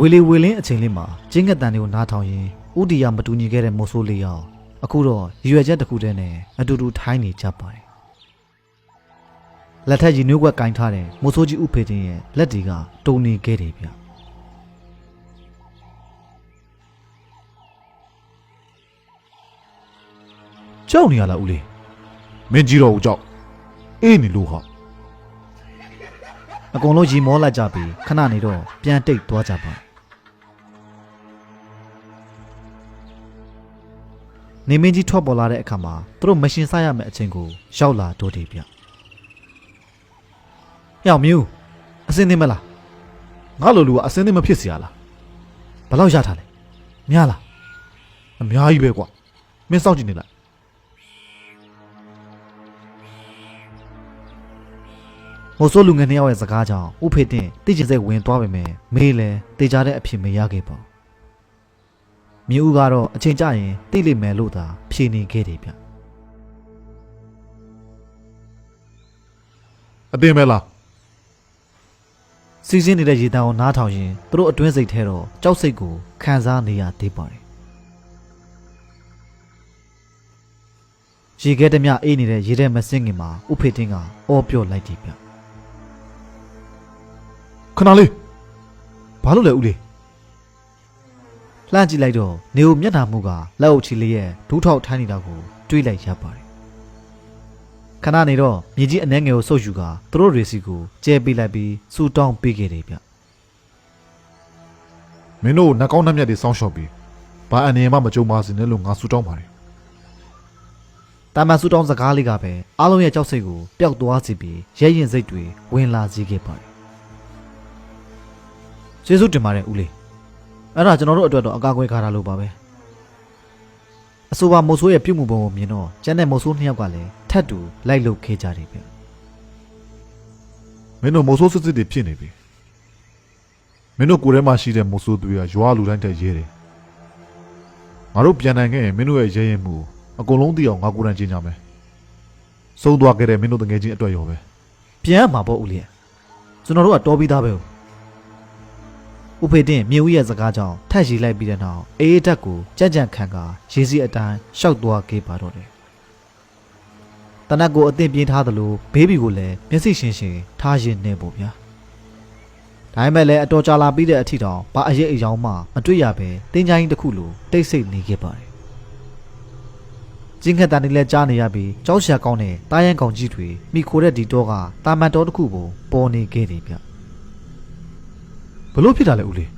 ဝေလီဝေလင်းအချိန်လေးမှာကျင်းငတ်တန်တွေကိုနားထောင်ရင်ဥတီယာမတူညီခဲ့တဲ့မိုးဆိုးလေးယောက်အခုတော့ရည်ရွယ်ချက်တစ်ခုတည်းနဲ့အတူတူထိုင်းနေကြပါတယ်လက်ထက်ကြီးနှုတ်ကွက်ကင်ထားတဲ့မိုးဆိုးကြီးဥဖေတင်ရဲ့လက်တွေကတုံနေခဲ့တယ်ဗျကြောက်နေရလားဦးလေးမင်းကြီးတော်ဦးကြောက်အေးနေလို့ဟာအကုန်လုံးရီမောလိုက်ကြပြီးခဏနေတော့ပြန်တိတ်သွားကြပါ နေမင်းကြီးထွက်ပေါ်လာတဲ့အခါမှာသူတို့မရှင်စားရမယ့်အချိန်ကိုရောက်လာတော့တယ်ဗျ။ဟဲ့အောင်မျိုးအစင်းသိမလား ငါလိုလူကအစင်းသင်းမဖြစ်เสียလား ဘယ်လောက်ရထားလဲများလား အများကြီးပဲကွာမင်းစောင့်ကြည့်နေလိုက် မိုးဆိုးလူငယ်နှစ်ယောက်ရဲ့စကားကြောင့်ဥဖေတင်တိကျစိတ်ဝင်သွားပေမဲ့မေးလဲတေချာတဲ့အဖြစ်မရခဲ့ပါဘူး။ မြေဦးကတော့အချိန်ကျရင်တိလိမ့်မယ်လို့သာဖြေနေခဲ့တယ်ဗျ။အတင်းပဲလားစီစဉ်နေတဲ့ရေတံကိုနားထောင်ရင်သူတို့အတွင်းစိတ်ထဲတော့ကြောက်စိတ်ကိုခံစားနေရသေးပါတယ်ရေခဲတမျှအေးနေတဲ့ရေထဲမစင်းငင်မှာဥဖေတင်ကအော်ပြော့လိုက်တယ်ဗျခဏလေးဘာလို့လဲဦးလေး လှမ်းကြည့်လိုက်တော့နေဦးမျက်နှာမူကလက်အုပ်ချီလေးရဲ့ဒူးထောက်ထိုင်းနေတာကိုတွေးလိုက်ရပါတယ်ခဏနေတော့မြေကြီးအနှဲငယ်ကိုဆုပ်ယူကသူတို့ရေစီကိုကျဲပေးလိုက်ပြီးစူတောင်းပေးခဲ့တယ်ဗျမင်းတို့နှကောင်းနှက်မြတ်တွေစောင်းရှော့ပြီးဘာအနေမှမကြုံပါစေနဲ့လို့ငါဆူတောင်းပါတယ်တာမန်စူတောင်းစကားလေးကပဲအားလုံးရဲ့ကြောက်စိတ်ကိုပျောက်သွားစေပြီးရဲရင်စိတ်တွေဝင်လာစေခဲ့ပါတယ်ကျေးဇူးတင်ပါတယ်ဦးလေး အဲ့ဒါကျွန်တော်တို့အတွက်တော့အကာအကွယ်ခါတာလို့ပါပဲအဆိုပါမိုးဆိုးရဲ့ပြုတ်မှုပုံကိုမြင်တော့ကျန်တဲ့မိုးဆိုးနှစ်ယောက်ကလည်းထပ်တူလိုက်လုခဲ့ကြတယ်ဗျမင်းတို့မိုးဆိုးစစ်စစ်တွေဖြစ်နေပြီမင်းတို့ကိုယ်ထဲမှာရှိတဲ့မိုးဆိုးတွေကရွာလူတိုင်းတက်ရဲတယ်ငါတို့ပြန်နိုင်ခဲ့ရင်မင်းတို့ရဲ့ရဲရင်မှုကိုအကုန်လုံးသိအောင်ငါကိုယ်တိုင်ကြီးညာမယ်ဆုံးသွားခဲ့တဲ့မင်းတို့တငယ်ချင်းအတွက်ရောပဲပြန်ရမှာပေါ့ဦးလေးကျွန်တော်တို့ကတော်ပြီးသားပဲ ဦးဖေတင်မြေဦးရဲ့စကားကြောင့်ထက်ရီလိုက်ပြီးတဲ့နောက်အေးအေးတက်ကိုကြက်ကြံခံကရေစီအတိုင်းရှောက်သွားခဲ့ပါတော့တယ်တနက်ကိုအသင့်ပြင်းထားသလိုဘေးဘီကိုလည်းမျက်စိရှင်းရှင်းထားရင်နေပေါ့ဗျာဒါပေမဲ့လည်းအတော်ကြာလာပြီးတဲ့အထီတောင်ဘာအရေးအယောင်မှမတွေ့ရပဲတင်းချိုင်းတစ်ခုလိုတိတ်ဆိတ်နေခဲ့ပါတယ်ကျင်းခက်တန်နေလဲကြားနေရပြီးကြောက်ရှာကောင်းတဲ့တားရန်ကောင်ကြီးတွေမိခိုတဲ့ဒီတော့ကတာမန်တော်တစ်ခုကိုပေါ်နေခဲ့တယ်ဗျ ဘလို့ဖြစ်တာလဲဦးလေး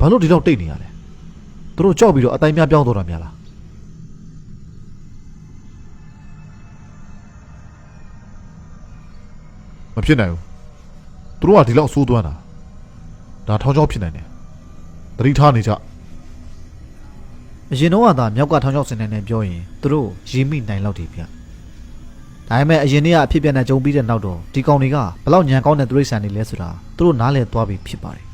ဘာလို့ဒီလောက်တိတ်နေရလဲသူတို့ကြောက်ပြီးတော့အတိုင်းများပြောင်းသွားတာများလားမဖြစ်နိုင်ဘူးသူတို့ကဒီလောက်ဆိုးသွမ်းတာဒါထောင်းချောင်းဖြစ်နိုင်တယ်သတိထားနေကြအရင်တော့ကသာမြောက်ကထောင်ချောက်စင်နေနေပြောရင်သူတို့ရီမိနိုင်လောက်တယ်ဗျ ဒါပေမဲ့အရင်နေ့ကအဖြစ်ပြက်နဲ့ကြုံပြီးတဲ့နောက်တော့ဒီကောင်တွေကဘလောက်ညံကောင်းတဲ့သူရိษံတွေလဲဆိုတာသူတို့နားလည်သွားပြီဖြစ်ပါတယ်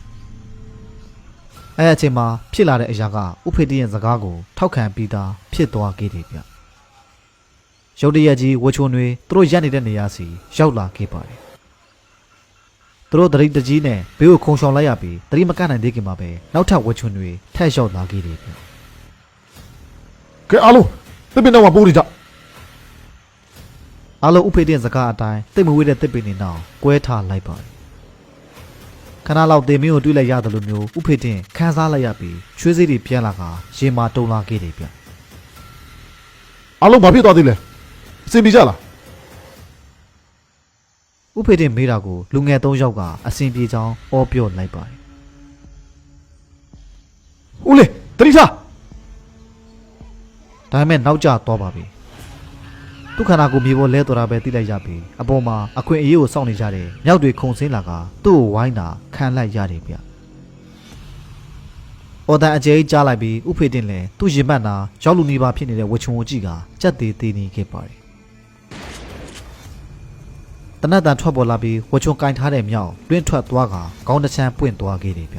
အဲအချိန်မှာဖြစ်လာတဲ့အရာကဥဖေတရဲ့စကားကိုထောက်ခံပြီးသားဖြစ်သွားခဲ့တယ်ဗျရုတ်တရက်ကြီးဝချုံတွေသူတို့ရက်နေတဲ့နေရာစီရောက်လာခဲ့ပါတယ်သူတို့တရိတ်တကြီးနဲ့ဘေးကိုခုံရှောင်လိုက်ရပြီးတရိမကနိုင်သေးခင်မှာပဲနောက်ထပ်ဝချုံတွေထက်ရောက်လာခဲ့တယ်ဗျကဲအားလုံးသစ်ပင်တော့ပိုးနေကြ အားလုံးဥဖေတဲ့စကားအတိုင်းတိတ်မဝေးတဲ့တစ်ပင်နေနောက်ကွဲထားလိုက်ပါတယ်ခဏလောက်တေမင်းကိုတွေးလိုက်ရတယ်လို့မျိုးဥဖေတင်ခန်းစားလိုက်ရပြီးချွေးစေးတွေပြန်လာကရေမာတုံလာခဲ့တယ်ဗျအားလုံးဘာဖြစ်သွားသေးလဲအစင်ပြေကြလားဥဖေတင်မေးတာကိုလူငယ်သုံးယောက်ကအစင်ပြေချောင်းအော်ပြော့လိုက်ပါတယ်ဦးလေးတတိထားဒါပေမဲ့နောက်ကျသွားပါပြီ သူခန္ဓာကိုယ်မြေပေါ်လဲတော်တာပဲသိလိုက်ရပြီးအပေါ်မှာအခွင့်အရေးကိုစောင့်နေကြတဲ့မြောက်တွေခုန်ဆင်းလာကသူ့ကိုဝိုင်းတာခံလိုက်ရတယ်ဗျအော်တန်အကျဲကြီးကြားလိုက်ပြီးဥဖေတင်လည်းသူ့ရင်မှတ်နာရောက်လူနေပါဖြစ်နေတဲ့ဝချုံဝကြီးကကြက်သေးသေးနေခဲ့ပါတယ်တနတ်တန်ထွက်ပေါ်လာပြီးဝချုံကင်ထားတဲ့မြောက်တွင်းထွက်သွားကခေါင်းတစ်ချမ်းပွင့်သွားခဲ့တယ်ဗျ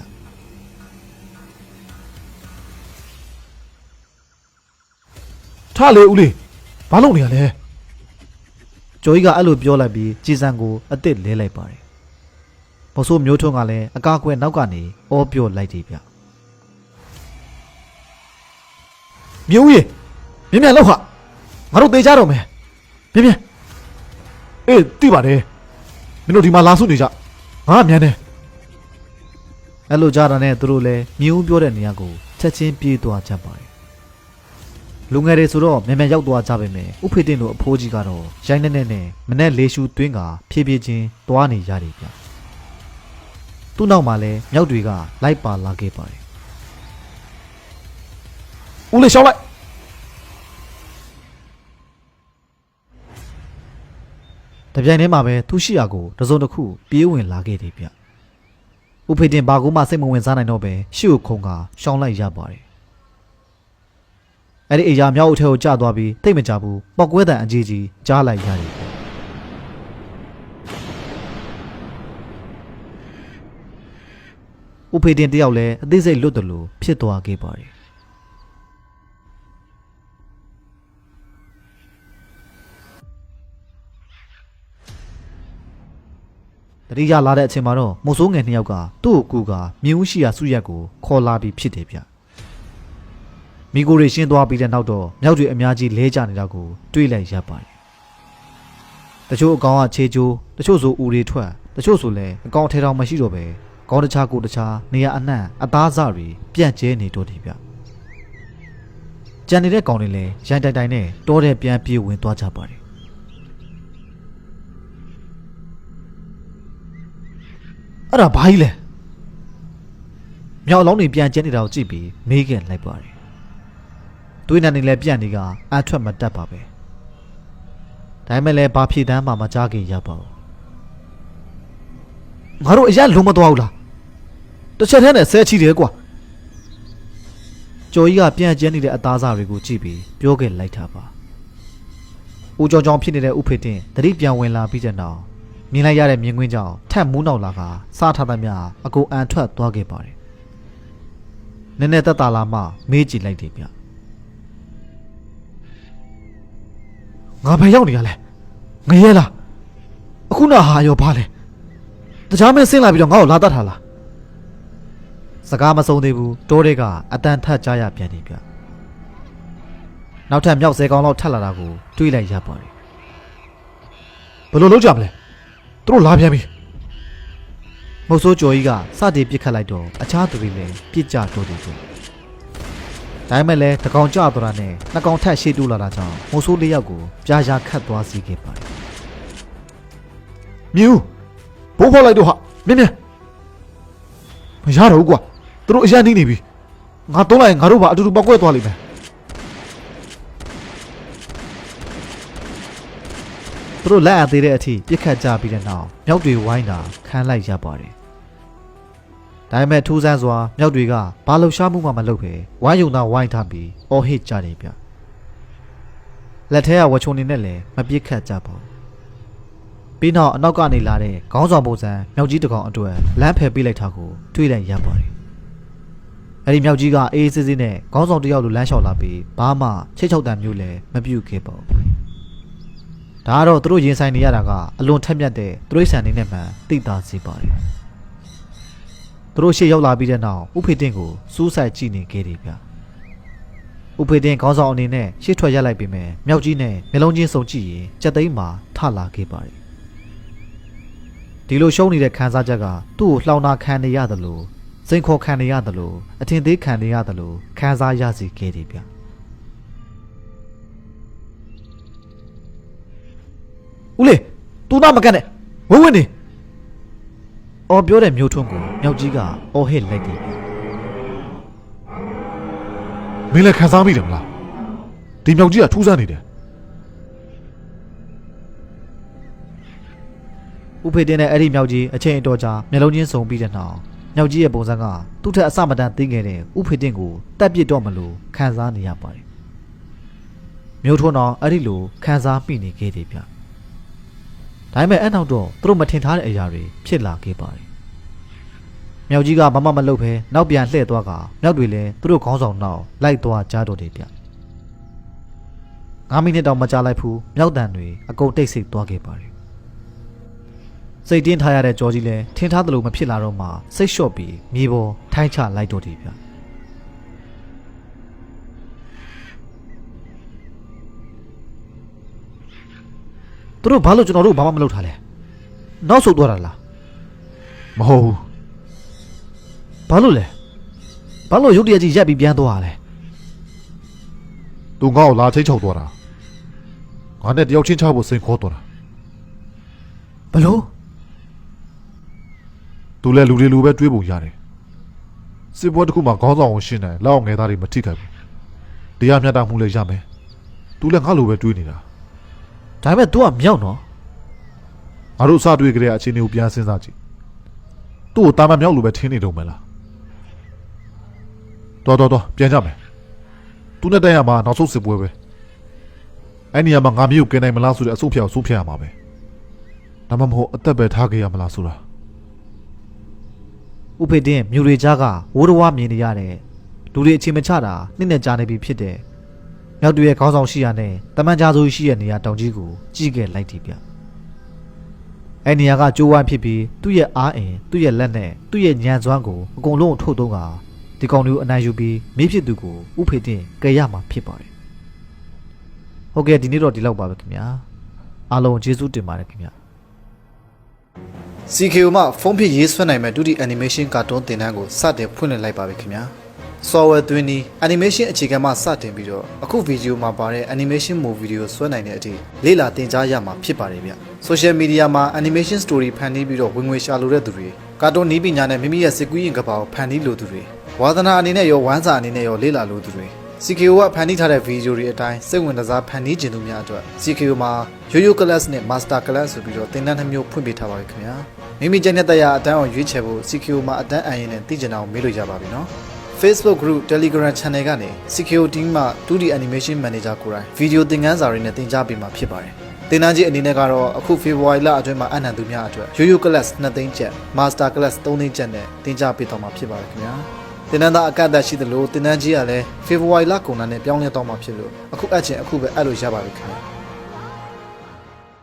ထားလေဦးလေးဘာလုပ်နေရလဲ ကျော်ကြီးကအဲ့လိုပြောလိုက်ပြီးကြည်စံကိုအစ်စ်လဲလိုက်ပါတယ်မဆိုးမျိုးထွန်းကလည်းအကာအကွယ်နောက်ကနေအောပြော့လိုက်တယ်ဗျမျိုးကြီးမြင်မြန်လောက်ခငါတို့တေးကြတော့မယ်မြင်မြန်အေးတိပါတယ်မင်းတို့ဒီမှာလာစုနေကြငါကမြန်တယ်အဲ့လိုကြားတာနဲ့သူတို့လည်းမျိုးပြောတဲ့နေရာကိုချက်ချင်းပြေးသွားကြပါတယ် လူငယ်တွေဆိုတော့မြန်မြန်ရောက်သွားကြပါမယ်ဥဖေတင်တို့အဖိုးကြီးကတော့ရိုင်းနေနေနဲ့မနဲ့လေးရှူသွင်းကဖြည်းဖြည်းချင်းသွားနေရတယ်ဗျသူ့နောက်မှာလည်းမြောက်တွေကလိုက်ပါလာခဲ့ပါတယ်ဦးလေးရှောင်းလိုက်တပြိုင်တည်းမှာပဲသူ့ရှိရာကိုတစုံတစ်ခုပြေးဝင်လာခဲ့တယ်ဗျဥဖေတင်ဘာကူမှစိတ်မဝင်စားနိုင်တော့ပဲရှေ့ကိုခုံကရှောင်းလိုက်ရပါတယ် အဲ့ဒီအရာမြောက်အထက်ကိုကျသွားပြီးတိတ်မကြဘူးပောက်ကွဲတန်အကြီးကြီးကြားလိုက်ရတယ်ဗျဥဖေတင်တယောက်လည်းအသေးစိတ်လွတ်တယ်လို့ဖြစ်သွားခဲ့ပါတယ်တတိယလာတဲ့အချိန်မှာတော့မုတ်ဆိုးငယ်နှစ်ယောက်ကသူ့ကိုကူကမြင်းဦးရှိရာစုရက်ကိုခေါ်လာပြီးဖြစ်တယ်ဗျ မိကိုတွေရှင်းသွားပြီးတဲ့နောက်တော့မြောက်တွေအများကြီးလဲကျနေတာကိုတွေးလိုက်ရပါတယ်တချို့အကောင်ကခြေကျိုးတချို့ဆိုဦးတွေထွက်တချို့ဆိုလည်းအကောင်ထဲတောင်မရှိတော့ပဲကောင်းတခြားကိုတခြားနေရအနှံ့အသားစတွေပြန့်ကျဲနေတော့တယ်ဗျကြံနေတဲ့ကောင်တွေလည်းရိုင်တိုင်တိုင်နဲ့တောထဲပြန်ပြေးဝင်သွားကြပါတယ်အဲ့ဒါဘာကြီးလဲမြောက်အလောင်းတွေပြန်ကျဲနေတာကိုကြည့်ပြီးမေးခင်လိုက်ပါတယ် တွေးနေနေလဲပြန်နေကအထွက်မတက်ပါပဲဒါပေမဲ့လည်းဘာဖြည့်တမ်းမှမကြားခင်ရပါဘူးငါတို့အရက်လုံးမသွားဘူးလားတစ်ချက်တည်းနဲ့ဆဲချီတယ်ကွာကျော်ကြီးကပြန်ကျဲနေတဲ့အသားစားတွေကိုကြည့်ပြီးပြောခဲ့လိုက်တာပါဦးကြောင်ကြောင်ဖြစ်နေတဲ့ဥဖေတင်တတိပြန်ဝင်လာပြီးတဲ့နောက်မြင်လိုက်ရတဲ့မြင်ကွင်းကြောင့်ထက်မူးနောက်လာကစားထားသမျှအကုန်အန်ထွက်သွားခဲ့ပါတယ်။နည်းနည်းသက်သာလာမှမေးကြည့်လိုက်တယ်ဗျ။ ငါဘယ်ရောက်နေရလဲ။ငရဲလား။အခုနောက်ဟာရောဘာလဲ။တကြားမင်းဆင်းလာပြီးတော့ငါ့ကိုလာတတ်ထားလား။စကားမဆုံးသေးဘူးတိုးတွေကအတန်ထက်ကြားရပြန်တယ်ဗျ။နောက်ထပ်မြောက်ဆဲကောင်လောက်ထက်လာတာကိုတွေးလိုက်ရပါတယ်ဘယ်လိုလုပ်ကြမလဲသူတို့လာပြန်ပြီမုတ်ဆိုးကျော်ကြီးကစတင်ပစ်ခတ်လိုက်တော့အခြားသူတွေလည်းပြစ်ကြတော့တယ်သူ ဒါပေမဲ့လည်းတကောင်ကြသွားတာနဲ့နှစ်ကောင်ထက်ရှေ့တိုးလာတာကြောင့်မုတ်ဆိုးလေးယောက်ကိုပြားရာခတ်သွားစီခဲ့ပါတယ်မြူဘိုးဖောက်လိုက်တော့ဟာမြင်မြင်မရတော့ဘူးကွာသူတို့အရင်နေနေပြီငါတုံးလိုက်ရင်ငါတို့ပါအတူတူပောက်ကွဲသွားလိမ့်မယ်သူတို့လက်အပ်သေးတဲ့အထိပြစ်ခတ်ကြပြီးတဲ့နောက်မြောက်တွေဝိုင်းတာခံလိုက်ရပါတယ် ဒါပေမဲ့ထူးဆန်းစွာမြောက်တွေကဘာလှူရှားမှုမှမလုပ်ပဲဝိုင်းယုံသားဝိုင်းထားပြီးအော်ဟစ်ကြတယ်ဗျလက်ထဲကဝချုံနေနဲ့လည်းမပြစ်ခတ်ကြပါဘူးပြီးနောက်အနောက်ကနေလာတဲ့ခေါင်းဆောင်ပုံစံမြောက်ကြီးတစ်ကောင်အတွက်လမ်းဖယ်ပေးလိုက်တာကိုတွေးလိုက်ရပါတယ်အဲ့ဒီမြောက်ကြီးကအေးအေးဆေးဆေးနဲ့ခေါင်းဆောင်တစ်ယောက်လိုလမ်းလျှောက်လာပြီးဘာမှချိတ်ချောက်တံမျိုးလည်းမပြုတ်ခဲ့ပါဘူးဒါကတော့သူတို့ရင်ဆိုင်နေရတာကအလွန်ထက်မြက်တဲ့သူရိษံနေနဲ့မှန်သိတာစေပါတယ် သူတို့ရှေ့ရောက်လာပြီးတဲ့နောက်ဥဖေတင်ကိုစူးစိုက်ကြည့်နေခဲ့တယ်ဗျဥဖေတင်ခေါင်းဆောင်အနေနဲ့ရှေ့ထွက်ရက်လိုက်ပြီးမယ်မြောက်ကြီးနဲ့မျက်လုံးချင်းစုံကြည့်ရင်ကြက်သိမ်းမှာထလာခဲ့ပါတယ်ဒီလိုရှုံးနေတဲ့ခံစားချက်ကသူ့ကိုလှောင်နာခံနေရတယ်လို့စိန်ခေါ်ခံနေရတယ်လို့အထင်သေးခံနေရတယ်လို့ခံစားရစေခဲ့တယ်ဗျဦးလေးတူနာမကတ်နဲ့ဝင်းဝင်းနေ အော်ပြောတဲ့မျိုးထွန်းကိုမြောက်ကြီးကအော်ဟစ်လိုက်တယ်မင်းလည်းခံစားမိတယ်မလားဒီမြောက်ကြီးကထူးဆန်းနေတယ်ဥဖေတင်တဲ့အဲ့ဒီမြောက်ကြီးအချိန်အတော်ကြာမျက်လုံးချင်းစုံပြီးတဲ့နောက်မြောက်ကြီးရဲ့ပုံစံကသူ့ထက်အစမတန်သိငယ်တဲ့ဥဖေတင်ကိုတက်ပစ်တော့မလို့ခံစားနေရပါတယ်မျိုးထွန်းတော့အဲ့ဒီလိုခံစားမိနေခဲ့တယ်ဗျ ဒါပေမဲ့အဲ့နောက်တော့သူတို့မထင်ထားတဲ့အရာတွေဖြစ်လာခဲ့ပါတယ်မြောက်ကြီးကဘာမှမလုပ်ဘဲနောက်ပြန်လှည့်သွားကမြောက်တွေလည်းသူတို့ခေါင်းဆောင်နောက်လိုက်သွားကြတော့တယ်ဗျ9မိနစ်တောင်မကြာလိုက်ဘူးမြောက်တန်တွေအကုန်တိတ်ဆိတ်သွားခဲ့ပါတယ်စိတ်တင်းထားရတဲ့ကြောကြီးလည်းထင်ထားသလိုမဖြစ်လာတော့မှစိတ်လျှော့ပြီးမြေပေါ်ထိုင်းချလိုက်တော့တယ်ဗျ သူတို့ဘာလို့ကျွန်တော်တို့ဘာမှမလုပ်ထားလဲနောက်ဆုတ်သွားတာလားမဟုတ်ဘူးဘာလို့လဲဘာလို့ရုတ်တရက်ကြီးရက်ပြီးပြန်သွားရလဲသူငါ့ကိုလာချိတ်ချောက်သွားတာငါနဲ့တယောက်ချင်းချဖို့စိန်ခေါ်သွားတာဘလို့သူလည်းလူတွေလူပဲတွေးပုံရတယ်စစ်ပွဲတစ်ခုမှာခေါင်းဆောင်အောင်ရှင်းတယ်လက်အောင်ငယ်သားတွေမထိခိုက်ဘူးတရားမျှတမှုလည်းရမယ်သူလည်းငါလိုပဲတွေးနေတာ ဒါပေမဲ့ तू ကမြောက်နော်ငါတို့အစတွေးကြတဲ့အချင်းတွေကိုပြန်စဉ်းစားကြည့်သူ့ကိုတာမန်မြောက်လိုပဲထင်းနေတော့မလားတော်တော်တော်ပြန်ကြမယ်သူနဲ့တိုင်ရမှာနောက်ဆုံးစစ်ပွဲပဲအဲ့နေရာမှာငါမျိုးကဲနိုင်မလားဆိုတဲ့အဆုတ်ဖြောက်ဆုတ်ဖြတ်ရမှာပဲဒါမှမဟုတ်အသက်ပဲထားခဲ့ရမလားဆိုတာဥဖေတင်းမြူတွေကြားကဝိုးတဝါမြင်နေရတဲ့လူတွေအချိန်မချတာနှစ်နဲ့ကြာနေပြီဖြစ်တယ် မြောက်တွေရဲ့ခေါင်းဆောင်ရှိရနဲ့တမန်ကြားဆိုရှိရနေရတောင်ကြီးကိုကြီးခဲ့လိုက်တယ်ဗျအဲ့နေရာကကျိုးဝိုင်းဖြစ်ပြီးသူ့ရဲ့အားအင်သူ့ရဲ့လက်နဲ့သူ့ရဲ့ညံစွမ်းကိုအကုန်လုံးထုတ်သုံးကဒီကောင်တွေကိုအနိုင်ယူပြီးမိဖြစ်သူကိုဥဖေတင်းကယ်ရမှာဖြစ်ပါတယ်ဟုတ်ကဲ့ဒီနေ့တော့ဒီလောက်ပါပဲခင်ဗျာအားလုံးကျေးဇူးတင်ပါတယ်ခင်ဗျာ CKO မှာဖုန်းဖြစ်ရေးဆွဲနိုင်မဲ့ဒုတိ animation ကာတွန်းသင်တန်းကိုစတင်ဖွင့်လှစ်လိုက်ပါပြီခင်ဗျာ software သွင်းပြီး animation အခြေခံမှစတင်ပြီးတော့အခုဗီဒီယိုမှာပါတဲ့ animation movie တွေကိုဆွဲနိုင်တဲ့အထိလေ့လာသင်ကြားရမှာဖြစ်ပါတယ်ဗျ social media မှာ animation story ဖန်တီးပြီးတော့ဝင်ငွေရှာလိုတဲ့သူတွေကာတွန်းနည်းပညာနဲ့မိမိရဲ့စကူးရင်ကဘာကိုဖန်တီးလိုသူတွေဝါသနာအနေနဲ့ရောဝမ်းစာအနေနဲ့ရောလေ့လာလိုသူတွေ CKO ကဖန်တီးထားတဲ့ဗီဒီယိုတွေအတိုင်းစိတ်ဝင်စားဖန်တီးခြင်းသူများအတွက် CKO မှာ Yo-Yo Class နဲ့ Master Class ဆိုပြီးတော့သင်တန်းတစ်မျိုးဖွင့်ပေးထားပါပြီခင်ဗျာမိမိကျင့်တဲ့တရားအတန်းအောင်ရွေးချယ်ဖို့ CKO မှာအတန်းအရင်နဲ့သိကျင်အောင်မေးလို့ရပါပြီနော် Facebook group Telegram channel ကနေ CKO team မှ 2D animation manager ကိုယ်တိုင်ဗီဒီယိုသင်ခန်းစာတွေနဲ့သင်ကြားပေးမှာဖြစ်ပါတယ်သင်တန်းကြီးအနေနဲ့ကတော့အခု February လအတွင်းမှာအနံသူများအတွက် Yo-Yo Class 2သိန်းကျပ် Master Class 3သိန်းကျပ်နဲ့သင်ကြားပေးတော့မှာဖြစ်ပါတယ်ခင်ဗျာတင်နန်းသားအကန့်အသတ်ရှိသလိုတင်နန်းကြီးကလည်း February လကုန်တာနဲ့ပြောင်းလဲတော့မှာဖြစ်လို့အခုအပ်ချင်အခုပဲအပ်လို့ရပါပြီခင်ဗျာ